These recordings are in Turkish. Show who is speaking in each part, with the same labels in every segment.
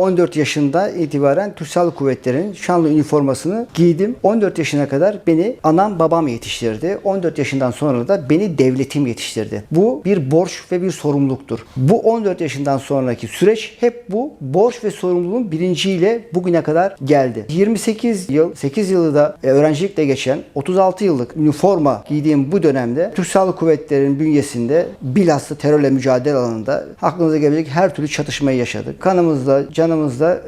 Speaker 1: 14 yaşında itibaren Türk Silahlı Kuvvetleri'nin şanlı üniformasını giydim. 14 yaşına kadar beni anam babam yetiştirdi. 14 yaşından sonra da beni devletim yetiştirdi. Bu bir borç ve bir sorumluluktur. Bu 14 yaşından sonraki süreç hep bu borç ve sorumluluğun bilinciyle bugüne kadar geldi. 28 yıl, 8 yılı da e, öğrencilikle geçen 36 yıllık üniforma giydiğim bu dönemde Türk Silahlı Kuvvetleri'nin bünyesinde bilhassa terörle mücadele alanında aklınıza gelebilecek her türlü çatışmayı yaşadık. Kanımızla, canımızla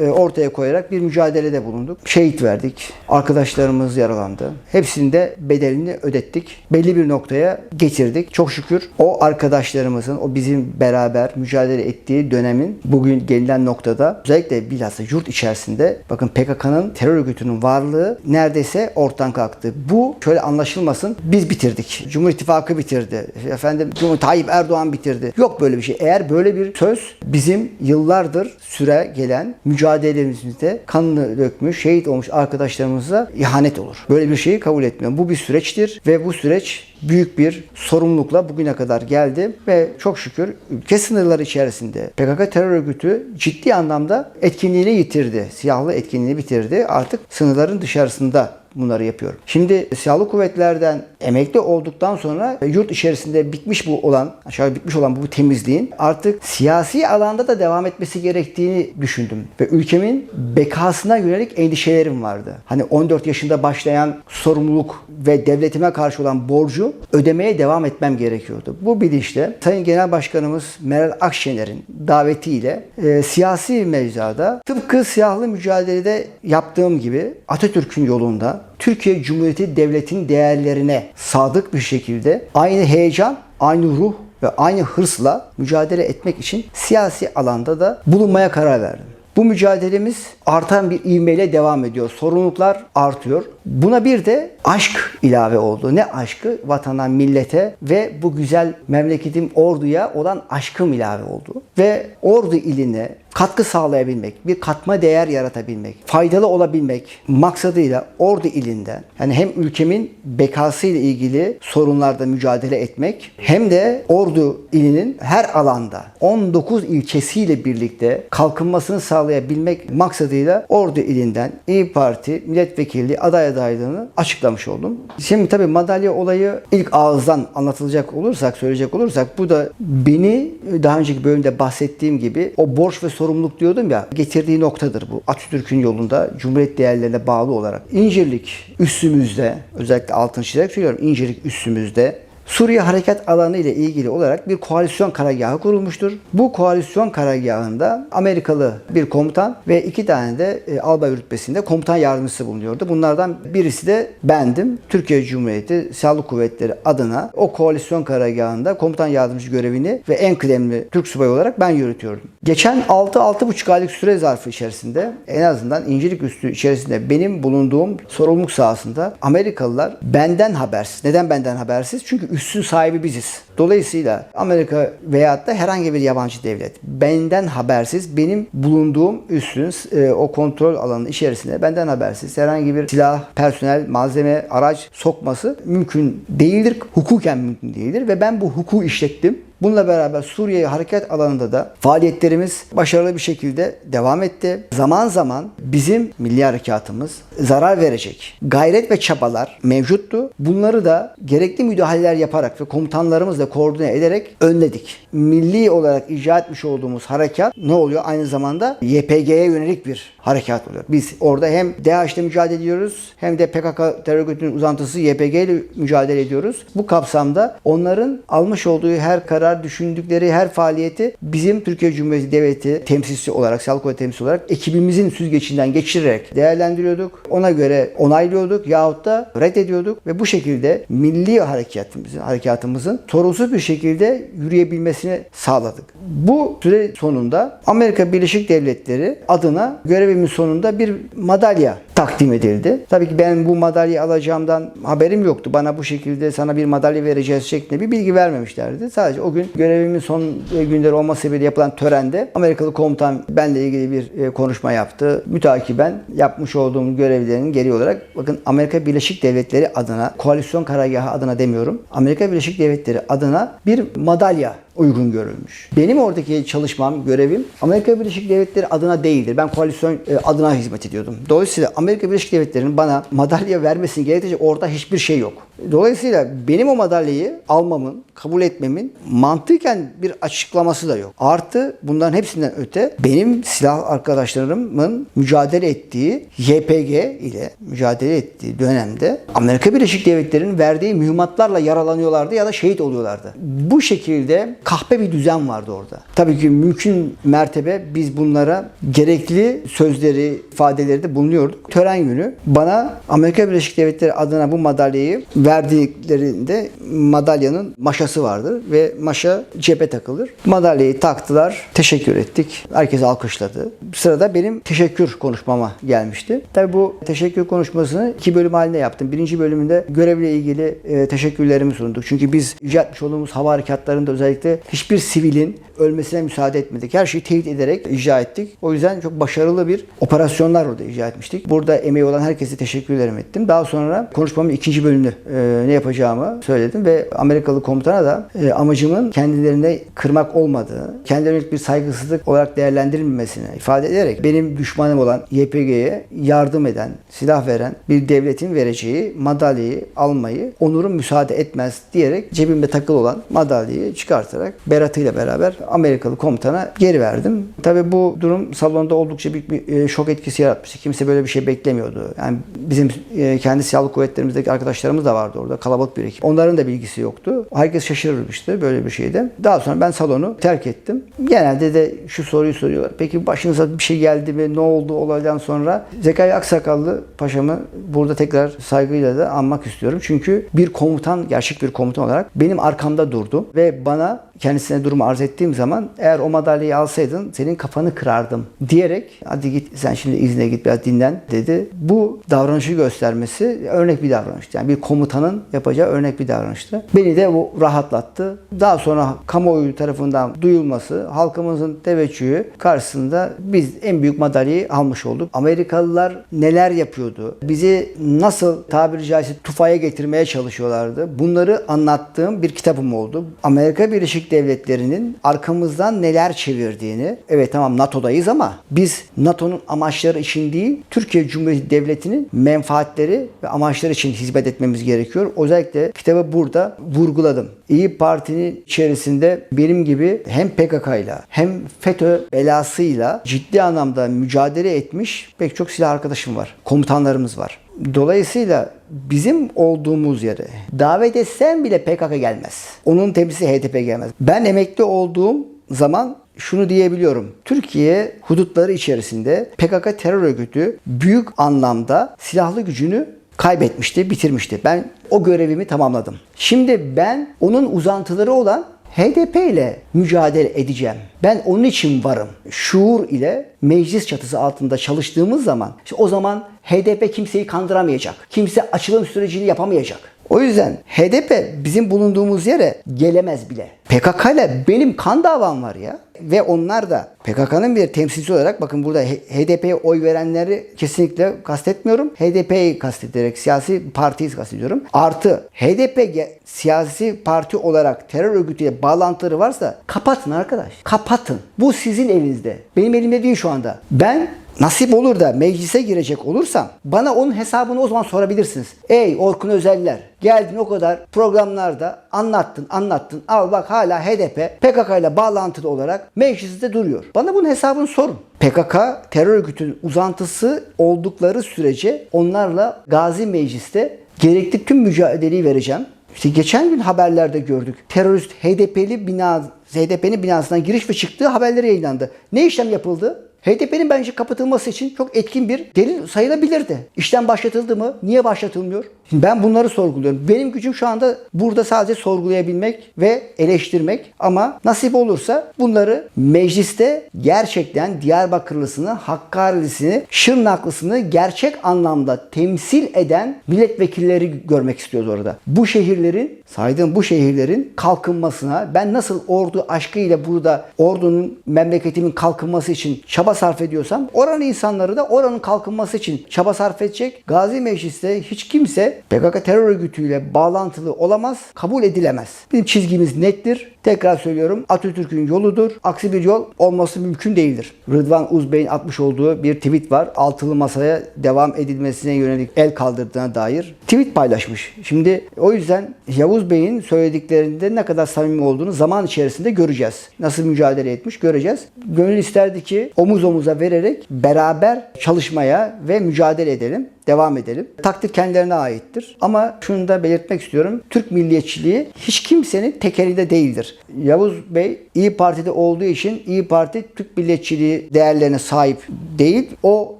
Speaker 1: e, ortaya koyarak bir mücadelede bulunduk. Şehit verdik. Arkadaşlarımız yaralandı. Hepsinde bedelini ödettik. Belli bir noktaya getirdik. Çok şükür o arkadaşlarımızın, o bizim beraber mücadele ettiği dönemin bugün gelinen noktada özellikle bilhassa yurt içerisinde bakın PKK'nın terör örgütünün varlığı neredeyse ortadan kalktı. Bu şöyle anlaşılmasın. Biz bitirdik. Cumhur İttifakı bitirdi. Efendim Cumhur Tayyip Erdoğan bitirdi. Yok böyle bir şey. Eğer böyle bir söz bizim yıllardır süre gelen mücadelemizde kanını dökmüş, şehit olmuş arkadaşlarımıza ihanet olur. Böyle bir şeyi kabul etmiyorum. Bu bir süreçtir ve bu süreç büyük bir sorumlulukla bugüne kadar geldi ve çok şükür ülke sınırları içerisinde PKK terör örgütü ciddi anlamda etkinliğini yitirdi. Siyahlı etkinliğini bitirdi. Artık sınırların dışarısında bunları yapıyorum. Şimdi silahlı kuvvetlerden emekli olduktan sonra yurt içerisinde bitmiş bu olan, aşağı bitmiş olan bu temizliğin artık siyasi alanda da devam etmesi gerektiğini düşündüm. Ve ülkemin bekasına yönelik endişelerim vardı. Hani 14 yaşında başlayan sorumluluk ve devletime karşı olan borcu ödemeye devam etmem gerekiyordu. Bu bilinçle Sayın Genel Başkanımız Meral Akşener'in davetiyle e, siyasi mecrada tıpkı siyahlı mücadelede yaptığım gibi Atatürk'ün yolunda Türkiye Cumhuriyeti Devleti'nin değerlerine sadık bir şekilde aynı heyecan, aynı ruh ve aynı hırsla mücadele etmek için siyasi alanda da bulunmaya karar verdim. Bu mücadelemiz artan bir ivmeyle devam ediyor. Sorumluluklar artıyor. Buna bir de aşk ilave oldu. Ne aşkı? Vatana, millete ve bu güzel memleketim orduya olan aşkım ilave oldu. Ve ordu iline katkı sağlayabilmek, bir katma değer yaratabilmek, faydalı olabilmek maksadıyla ordu ilinden yani hem ülkemin bekası ile ilgili sorunlarda mücadele etmek hem de ordu ilinin her alanda 19 ilçesiyle birlikte kalkınmasını sağlayabilmek maksadıyla ordu ilinden İyi Parti milletvekili aday adaylığını açıklamış oldum. Şimdi tabii madalya olayı ilk ağızdan anlatılacak olursak, söyleyecek olursak bu da beni daha önceki bölümde bahsettiğim gibi o borç ve sorumluluk diyordum ya getirdiği noktadır bu. Atatürk'ün yolunda Cumhuriyet değerlerine bağlı olarak İncirlik üstümüzde özellikle altın çizerek söylüyorum İncirlik üstümüzde Suriye harekat alanı ile ilgili olarak bir koalisyon karargahı kurulmuştur. Bu koalisyon karargahında Amerikalı bir komutan ve iki tane de e, albay rütbesinde komutan yardımcısı bulunuyordu. Bunlardan birisi de bendim. Türkiye Cumhuriyeti Silahlı Kuvvetleri adına o koalisyon karargahında komutan yardımcı görevini ve en kıdemli Türk subayı olarak ben yürütüyordum. Geçen 6-6,5 aylık süre zarfı içerisinde en azından İncilik üstü içerisinde benim bulunduğum sorumluluk sahasında Amerikalılar benden habersiz. Neden benden habersiz? Çünkü üssün sahibi biziz. Dolayısıyla Amerika veyahut da herhangi bir yabancı devlet benden habersiz benim bulunduğum üssün e, o kontrol alanı içerisinde benden habersiz herhangi bir silah, personel, malzeme, araç sokması mümkün değildir. Hukuken mümkün değildir ve ben bu hukuku işlettim. Bununla beraber Suriye harekat alanında da faaliyetlerimiz başarılı bir şekilde devam etti. Zaman zaman bizim milli harekatımız zarar verecek gayret ve çabalar mevcuttu. Bunları da gerekli müdahaleler yaparak ve komutanlarımızla koordine ederek önledik. Milli olarak icra etmiş olduğumuz harekat ne oluyor? Aynı zamanda YPG'ye yönelik bir harekat oluyor. Biz orada hem DAEŞ'le mücadele ediyoruz hem de PKK terör örgütünün uzantısı YPG ile mücadele ediyoruz. Bu kapsamda onların almış olduğu her karar, düşündükleri her faaliyeti bizim Türkiye Cumhuriyeti Devleti temsilcisi olarak, Sağlık Kuvveti temsilcisi olarak ekibimizin süzgecinden geçirerek değerlendiriyorduk. Ona göre onaylıyorduk yahut da reddediyorduk ve bu şekilde milli harekatımızın, harekatımızın sorunsuz bir şekilde yürüyebilmesini sağladık. Bu süre sonunda Amerika Birleşik Devletleri adına görevimin sonunda bir madalya takdim edildi. Tabii ki ben bu madalyayı alacağımdan haberim yoktu. Bana bu şekilde sana bir madalya vereceğiz şeklinde bir bilgi vermemişlerdi. Sadece o gün görevimin son günleri olması sebebiyle yapılan törende Amerikalı komutan benle ilgili bir e, konuşma yaptı. Mütakiben yapmış olduğum görevlerinin geri olarak bakın Amerika Birleşik Devletleri adına koalisyon karargahı adına demiyorum. Amerika Birleşik Devletleri adına bir madalya uygun görülmüş. Benim oradaki çalışmam, görevim Amerika Birleşik Devletleri adına değildir. Ben koalisyon e, adına hizmet ediyordum. Dolayısıyla Amerika Birleşik Devletleri'nin bana madalya vermesini gerektirecek orada hiçbir şey yok. Dolayısıyla benim o madalyayı almamın, kabul etmemin mantıken bir açıklaması da yok. Artı bunların hepsinden öte benim silah arkadaşlarımın mücadele ettiği YPG ile mücadele ettiği dönemde Amerika Birleşik Devletleri'nin verdiği mühimmatlarla yaralanıyorlardı ya da şehit oluyorlardı. Bu şekilde kahpe bir düzen vardı orada. Tabii ki mümkün mertebe biz bunlara gerekli sözleri, ifadeleri de bulunuyorduk. Tören günü bana Amerika Birleşik Devletleri adına bu madalyayı verdiklerinde madalyanın maşası vardır ve maşa cephe takılır. Madalyayı taktılar, teşekkür ettik. Herkes alkışladı. Sırada benim teşekkür konuşmama gelmişti. Tabii bu teşekkür konuşmasını iki bölüm halinde yaptım. Birinci bölümünde görevle ilgili e, teşekkürlerimi sunduk. Çünkü biz etmiş olduğumuz hava harekatlarında özellikle hiçbir sivilin ölmesine müsaade etmedik. Her şeyi teyit ederek icra ettik. O yüzden çok başarılı bir operasyonlar orada icra etmiştik. Burada emeği olan herkese teşekkürlerimi ettim. Daha sonra konuşmamın ikinci bölümünü e, ne yapacağımı söyledim ve Amerikalı komutana da e, amacımın kendilerine kırmak olmadığı, kendilerine bir saygısızlık olarak değerlendirilmemesini ifade ederek benim düşmanım olan YPG'ye yardım eden, silah veren bir devletin vereceği madalyayı almayı onurum müsaade etmez diyerek cebimde takılı olan madalyayı çıkartarak Berat'ıyla beraber Amerikalı komutana geri verdim. Tabi bu durum salonda oldukça büyük bir e, şok etkisi yaratmıştı. Kimse böyle bir şey beklemiyordu. Yani bizim e, kendi silahlı kuvvetlerimizdeki arkadaşlarımız da vardı orada. Kalabalık bir ekip. Onların da bilgisi yoktu. Herkes şaşırmıştı böyle bir şeyde. Daha sonra ben salonu terk ettim. Genelde de şu soruyu soruyorlar. Peki başınıza bir şey geldi mi? Ne oldu olaydan sonra? Zekai Aksakallı paşamı burada tekrar saygıyla da anmak istiyorum. Çünkü bir komutan, gerçek bir komutan olarak benim arkamda durdu ve bana kendisine durumu arz ettiğim zaman eğer o madalyayı alsaydın senin kafanı kırardım diyerek hadi git sen şimdi izne git biraz dinlen dedi. Bu davranışı göstermesi örnek bir davranıştı. Yani bir komutanın yapacağı örnek bir davranıştı. Beni de bu rahatlattı. Daha sonra kamuoyu tarafından duyulması, halkımızın teveccühü karşısında biz en büyük madalyayı almış olduk. Amerikalılar neler yapıyordu? Bizi nasıl tabiri caizse tufaya getirmeye çalışıyorlardı? Bunları anlattığım bir kitabım oldu. Amerika Birleşik Devletleri'nin arkamızdan neler çevirdiğini, evet tamam NATO'dayız ama biz NATO'nun amaçları için değil, Türkiye Cumhuriyeti Devleti'nin menfaatleri ve amaçları için hizmet etmemiz gerekiyor. Özellikle kitabı burada vurguladım. İyi Parti'nin içerisinde benim gibi hem PKK ile hem FETÖ belasıyla ciddi anlamda mücadele etmiş pek çok silah arkadaşım var. Komutanlarımız var. Dolayısıyla bizim olduğumuz yere davet etsen bile PKK gelmez. Onun temsilcisi HDP gelmez. Ben emekli olduğum zaman şunu diyebiliyorum. Türkiye hudutları içerisinde PKK terör örgütü büyük anlamda silahlı gücünü kaybetmişti, bitirmişti. Ben o görevimi tamamladım. Şimdi ben onun uzantıları olan HDP ile mücadele edeceğim. Ben onun için varım. Şuur ile meclis çatısı altında çalıştığımız zaman işte o zaman HDP kimseyi kandıramayacak. Kimse açılım sürecini yapamayacak. O yüzden HDP bizim bulunduğumuz yere gelemez bile. PKK ile benim kan davam var ya. Ve onlar da PKK'nın bir temsilcisi olarak bakın burada HDP'ye oy verenleri kesinlikle kastetmiyorum. HDP'yi kastederek siyasi partiyi kastediyorum. Artı HDP siyasi parti olarak terör örgütüyle bağlantıları varsa kapatın arkadaş. Kapatın. Bu sizin elinizde. Benim elimde değil şu anda. Ben nasip olur da meclise girecek olursam bana onun hesabını o zaman sorabilirsiniz. Ey Orkun Özeller geldin o kadar programlarda anlattın anlattın al bak hala HDP PKK ile bağlantılı olarak mecliste duruyor. Bana bunun hesabını sorun. PKK terör örgütünün uzantısı oldukları sürece onlarla Gazi Meclis'te gerekli tüm mücadeleyi vereceğim. İşte geçen gün haberlerde gördük. Terörist HDP'li bina HDP'nin binasından giriş ve çıktığı haberleri yayınlandı. Ne işlem yapıldı? HDP'nin bence kapatılması için çok etkin bir delil sayılabilirdi. İşlem başlatıldı mı? Niye başlatılmıyor? Şimdi ben bunları sorguluyorum. Benim gücüm şu anda burada sadece sorgulayabilmek ve eleştirmek ama nasip olursa bunları mecliste gerçekten Diyarbakırlısını, Hakkarilisini, Şırnaklısını gerçek anlamda temsil eden milletvekilleri görmek istiyoruz orada. Bu şehirlerin, saydığım bu şehirlerin kalkınmasına ben nasıl ordu aşkıyla burada ordunun memleketimin kalkınması için çaba sarf ediyorsam oranın insanları da oranın kalkınması için çaba sarf edecek. Gazi Meclis'te hiç kimse PKK terör örgütüyle bağlantılı olamaz, kabul edilemez. Bizim çizgimiz nettir. Tekrar söylüyorum Atatürk'ün yoludur. Aksi bir yol olması mümkün değildir. Rıdvan Uzbey'in atmış olduğu bir tweet var. Altılı masaya devam edilmesine yönelik el kaldırdığına dair tweet paylaşmış. Şimdi o yüzden Yavuz Bey'in söylediklerinde ne kadar samimi olduğunu zaman içerisinde göreceğiz. Nasıl mücadele etmiş göreceğiz. Gönül isterdi ki omuz omuza vererek beraber çalışmaya ve mücadele edelim devam edelim. Takdir kendilerine aittir. Ama şunu da belirtmek istiyorum. Türk milliyetçiliği hiç kimsenin tekelinde değildir. Yavuz Bey İyi Parti'de olduğu için İyi Parti Türk milliyetçiliği değerlerine sahip değil. O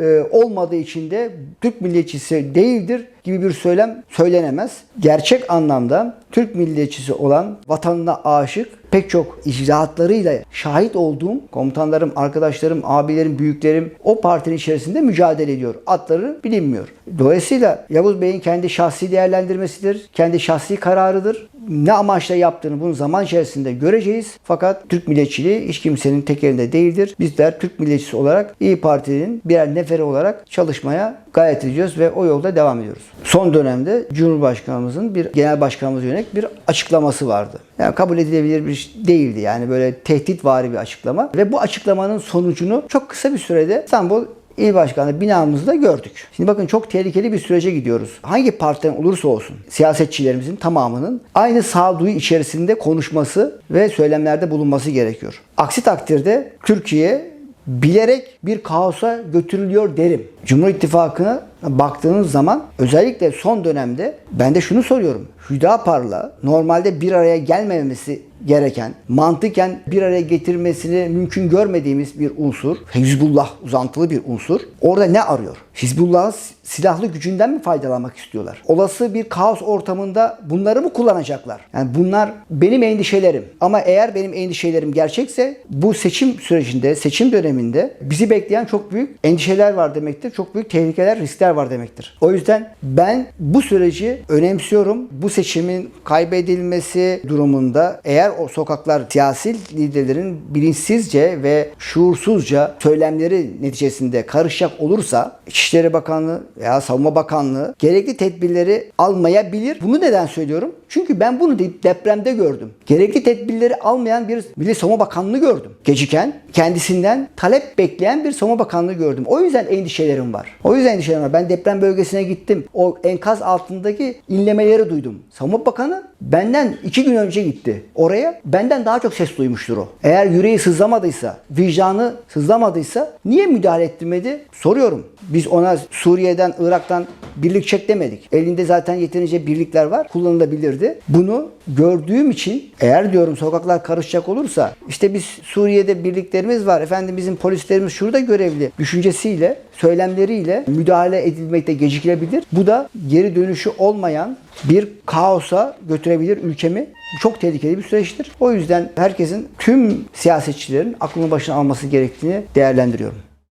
Speaker 1: e, olmadığı için de Türk milliyetçisi değildir gibi bir söylem söylenemez. Gerçek anlamda Türk milliyetçisi olan vatanına aşık pek çok icraatlarıyla şahit olduğum komutanlarım, arkadaşlarım, abilerim, büyüklerim o partinin içerisinde mücadele ediyor. Adları bilinmiyor. Dolayısıyla Yavuz Bey'in kendi şahsi değerlendirmesidir, kendi şahsi kararıdır. Ne amaçla yaptığını bunu zaman içerisinde göreceğiz. Fakat Türk milliyetçiliği hiç kimsenin tek elinde değildir. Bizler Türk milliyetçisi olarak İyi Parti'nin birer neferi olarak çalışmaya gayret ediyoruz ve o yolda devam ediyoruz. Son dönemde Cumhurbaşkanımızın bir genel başkanımıza yönelik bir açıklaması vardı. Yani kabul edilebilir bir şey değildi. Yani böyle tehditvari bir açıklama ve bu açıklamanın sonucunu çok kısa bir sürede İstanbul İl Başkanı binamızda gördük. Şimdi bakın çok tehlikeli bir sürece gidiyoruz. Hangi partiden olursa olsun siyasetçilerimizin tamamının aynı sağduyu içerisinde konuşması ve söylemlerde bulunması gerekiyor. Aksi takdirde Türkiye bilerek bir kaosa götürülüyor derim. Cumhur İttifakı'na baktığınız zaman özellikle son dönemde ben de şunu soruyorum. Hüdapar'la normalde bir araya gelmemesi gereken, mantıken bir araya getirmesini mümkün görmediğimiz bir unsur, Hizbullah uzantılı bir unsur. Orada ne arıyor? Hizbullah'ın silahlı gücünden mi faydalanmak istiyorlar? Olası bir kaos ortamında bunları mı kullanacaklar? Yani bunlar benim endişelerim. Ama eğer benim endişelerim gerçekse bu seçim sürecinde, seçim döneminde bizi bekleyen çok büyük endişeler var demektir. Çok büyük tehlikeler, riskler var demektir. O yüzden ben bu süreci önemsiyorum. Bu seçimin kaybedilmesi durumunda eğer o sokaklar siyasi liderlerin bilinçsizce ve şuursuzca söylemleri neticesinde karışacak olursa İçişleri Bakanlığı veya Savunma Bakanlığı gerekli tedbirleri almayabilir. Bunu neden söylüyorum? Çünkü ben bunu de- depremde gördüm. Gerekli tedbirleri almayan bir Milli Savunma Bakanlığı gördüm. Geciken kendisinden talep bekleyen bir Savunma Bakanlığı gördüm. O yüzden endişelerim var. O yüzden endişelerim var. Ben deprem bölgesine gittim. O enkaz altındaki inlemeleri duydum. Savunma Bakanı benden iki gün önce gitti. Oraya benden daha çok ses duymuştur o. Eğer yüreği sızlamadıysa, vicdanı sızlamadıysa niye müdahale ettirmedi? Soruyorum. Biz ona Suriye'den, Irak'tan birlik çek demedik. Elinde zaten yeterince birlikler var. Kullanılabilirdi. Bunu gördüğüm için eğer diyorum sokaklar karışacak olursa işte biz Suriye'de birliklerimiz var. Efendim bizim polislerimiz şurada görevli düşüncesiyle, söylemleriyle müdahale edilmekte gecikilebilir. Bu da geri dönüşü olmayan bir kaosa götürebilir ülkemi. Bu çok tehlikeli bir süreçtir. O yüzden herkesin tüm siyasetçilerin aklını başına alması gerektiğini değerlendiriyorum.